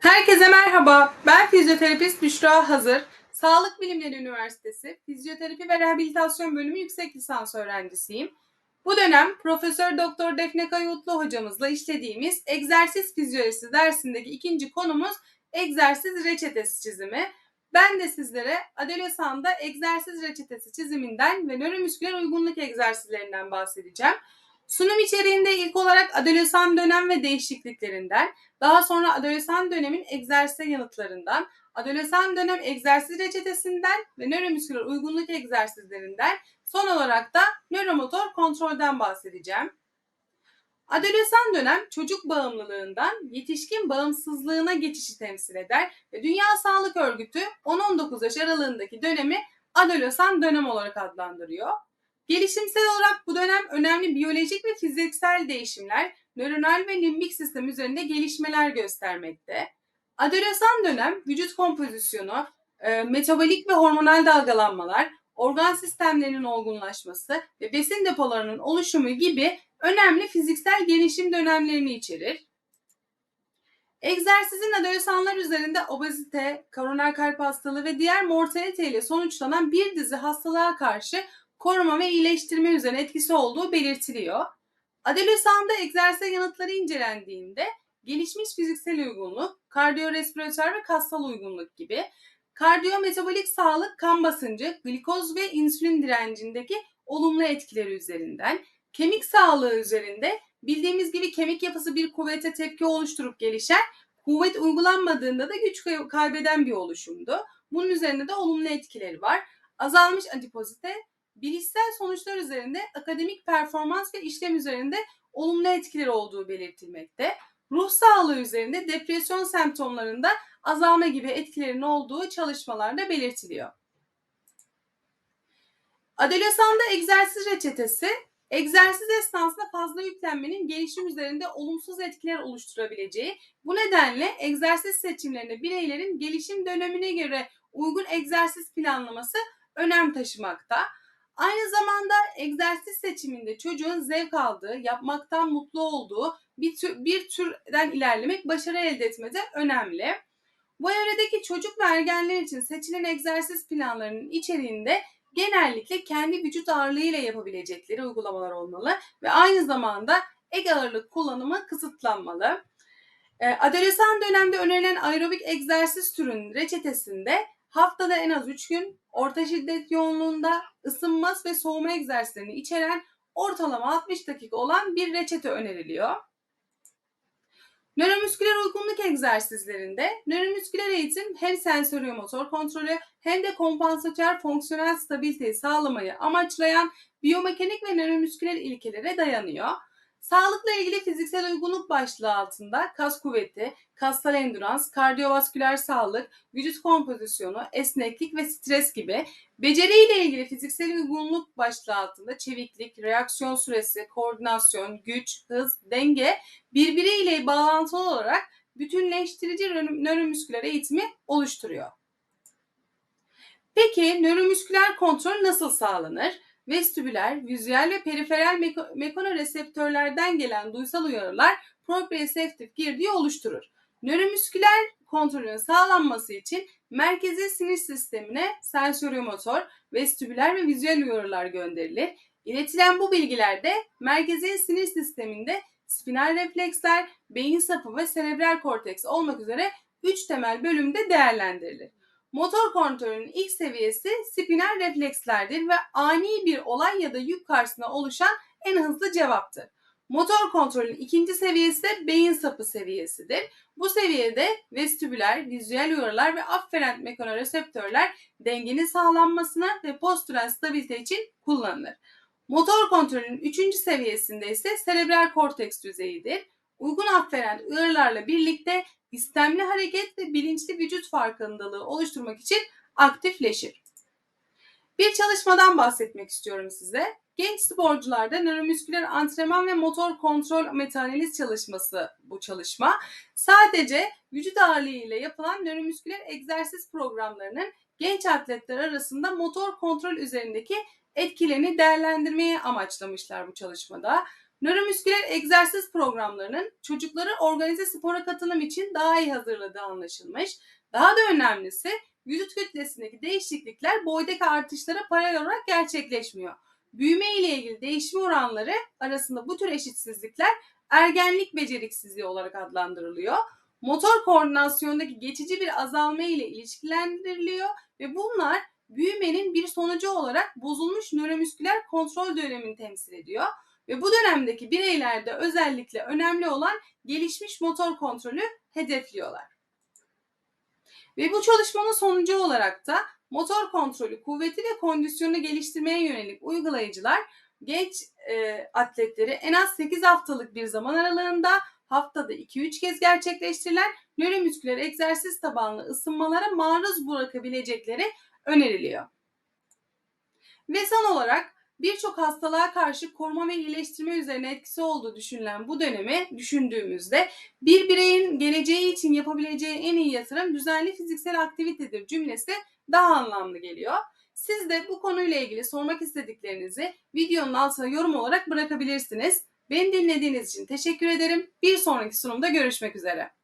Herkese merhaba. Ben fizyoterapist Büşra Hazır. Sağlık Bilimleri Üniversitesi Fizyoterapi ve Rehabilitasyon Bölümü yüksek lisans öğrencisiyim. Bu dönem Profesör Doktor Defne Kayutlu hocamızla işlediğimiz egzersiz fizyolojisi dersindeki ikinci konumuz egzersiz reçetesi çizimi. Ben de sizlere Adeloson'da egzersiz reçetesi çiziminden ve nöromüsküler uygunluk egzersizlerinden bahsedeceğim. Sunum içeriğinde ilk olarak Adolesan dönem ve değişikliklerinden, daha sonra adolesan dönemin egzersize yanıtlarından, adolesan dönem egzersiz reçetesinden ve nöromüsküler uygunluk egzersizlerinden, son olarak da nöromotor kontrolden bahsedeceğim. Adolesan dönem çocuk bağımlılığından yetişkin bağımsızlığına geçişi temsil eder ve Dünya Sağlık Örgütü 10-19 yaş aralığındaki dönemi adolesan dönem olarak adlandırıyor. Gelişimsel olarak bu dönem önemli biyolojik ve fiziksel değişimler, nöronal ve limbik sistem üzerinde gelişmeler göstermekte. Adolesan dönem vücut kompozisyonu, e, metabolik ve hormonal dalgalanmalar, organ sistemlerinin olgunlaşması ve besin depolarının oluşumu gibi önemli fiziksel gelişim dönemlerini içerir. Egzersizin adolesanlar üzerinde obezite, koroner kalp hastalığı ve diğer mortalite ile sonuçlanan bir dizi hastalığa karşı koruma ve iyileştirme üzerine etkisi olduğu belirtiliyor. Adelosanda egzersiz yanıtları incelendiğinde gelişmiş fiziksel uygunluk, kardiyorespiratör ve kassal uygunluk gibi kardiyometabolik sağlık, kan basıncı, glikoz ve insülin direncindeki olumlu etkileri üzerinden, kemik sağlığı üzerinde bildiğimiz gibi kemik yapısı bir kuvvete tepki oluşturup gelişen, kuvvet uygulanmadığında da güç kaybeden bir oluşumdu. Bunun üzerinde de olumlu etkileri var. Azalmış adipozite, bilişsel sonuçlar üzerinde akademik performans ve işlem üzerinde olumlu etkileri olduğu belirtilmekte. Ruh sağlığı üzerinde depresyon semptomlarında azalma gibi etkilerin olduğu çalışmalarda belirtiliyor. Adelosanda egzersiz reçetesi, egzersiz esnasında fazla yüklenmenin gelişim üzerinde olumsuz etkiler oluşturabileceği, bu nedenle egzersiz seçimlerinde bireylerin gelişim dönemine göre uygun egzersiz planlaması önem taşımakta. Aynı zamanda egzersiz seçiminde çocuğun zevk aldığı, yapmaktan mutlu olduğu bir, tür, bir türden ilerlemek başarı elde etmede önemli. Bu evredeki çocuk ve ergenler için seçilen egzersiz planlarının içeriğinde genellikle kendi vücut ağırlığıyla yapabilecekleri uygulamalar olmalı ve aynı zamanda ek ağırlık kullanımı kısıtlanmalı. Adolesan dönemde önerilen aerobik egzersiz türünün reçetesinde haftada en az 3 gün orta şiddet yoğunluğunda ısınma ve soğuma egzersizlerini içeren ortalama 60 dakika olan bir reçete öneriliyor. Nöromüsküler uygunluk egzersizlerinde nöromüsküler eğitim hem sensöriomotor kontrolü hem de kompansatör fonksiyonel stabiliteyi sağlamayı amaçlayan biyomekanik ve nöromüsküler ilkelere dayanıyor. Sağlıkla ilgili fiziksel uygunluk başlığı altında kas kuvveti, kassal endurans, kardiyovasküler sağlık, vücut kompozisyonu, esneklik ve stres gibi beceriyle ilgili fiziksel uygunluk başlığı altında çeviklik, reaksiyon süresi, koordinasyon, güç, hız, denge birbiriyle bağlantılı olarak bütünleştirici nöromüsküler eğitimi oluşturuyor. Peki nöromüsküler kontrol nasıl sağlanır? Vestibüler, vizüel ve periferal meko- mekanoreseptörlerden gelen duysal uyarılar proprioseptif girdiği oluşturur. Nöromüsküler kontrolün sağlanması için merkezi sinir sistemine sensöriomotor, vestibüler ve vizüel uyarılar gönderilir. İletilen bu bilgiler de merkezi sinir sisteminde spinal refleksler, beyin sapı ve serebral korteks olmak üzere 3 temel bölümde değerlendirilir. Motor kontrolünün ilk seviyesi spinal reflekslerdir ve ani bir olay ya da yük karşısında oluşan en hızlı cevaptır. Motor kontrolün ikinci seviyesi de beyin sapı seviyesidir. Bu seviyede vestibüler, vizüel uyarılar ve afferent mekanoreseptörler dengenin sağlanmasına ve postürel stabilite için kullanılır. Motor kontrolün üçüncü seviyesinde ise serebral korteks düzeyidir. Uygun afferent uyarılarla birlikte istemli hareket ve bilinçli vücut farkındalığı oluşturmak için aktifleşir. Bir çalışmadan bahsetmek istiyorum size. Genç sporcularda nöromüsküler antrenman ve motor kontrol metaanaliz çalışması bu çalışma. Sadece vücut ağırlığı ile yapılan nöromüsküler egzersiz programlarının genç atletler arasında motor kontrol üzerindeki etkilerini değerlendirmeye amaçlamışlar bu çalışmada. Nöromüsküler egzersiz programlarının çocukları organize spora katılım için daha iyi hazırladığı anlaşılmış. Daha da önemlisi vücut kütlesindeki değişiklikler boydaki artışlara paralel olarak gerçekleşmiyor. Büyüme ile ilgili değişim oranları arasında bu tür eşitsizlikler ergenlik beceriksizliği olarak adlandırılıyor. Motor koordinasyondaki geçici bir azalma ile ilişkilendiriliyor ve bunlar büyümenin bir sonucu olarak bozulmuş nöromüsküler kontrol dönemini temsil ediyor. Ve bu dönemdeki bireylerde özellikle önemli olan gelişmiş motor kontrolü hedefliyorlar. Ve bu çalışmanın sonucu olarak da motor kontrolü, kuvveti ve kondisyonu geliştirmeye yönelik uygulayıcılar genç e, atletleri en az 8 haftalık bir zaman aralığında haftada 2-3 kez gerçekleştirilen nöromüsküler egzersiz tabanlı ısınmalara maruz bırakabilecekleri öneriliyor. Ve son olarak birçok hastalığa karşı koruma ve iyileştirme üzerine etkisi olduğu düşünülen bu dönemi düşündüğümüzde bir bireyin geleceği için yapabileceği en iyi yatırım düzenli fiziksel aktivitedir cümlesi daha anlamlı geliyor. Siz de bu konuyla ilgili sormak istediklerinizi videonun altına yorum olarak bırakabilirsiniz. Beni dinlediğiniz için teşekkür ederim. Bir sonraki sunumda görüşmek üzere.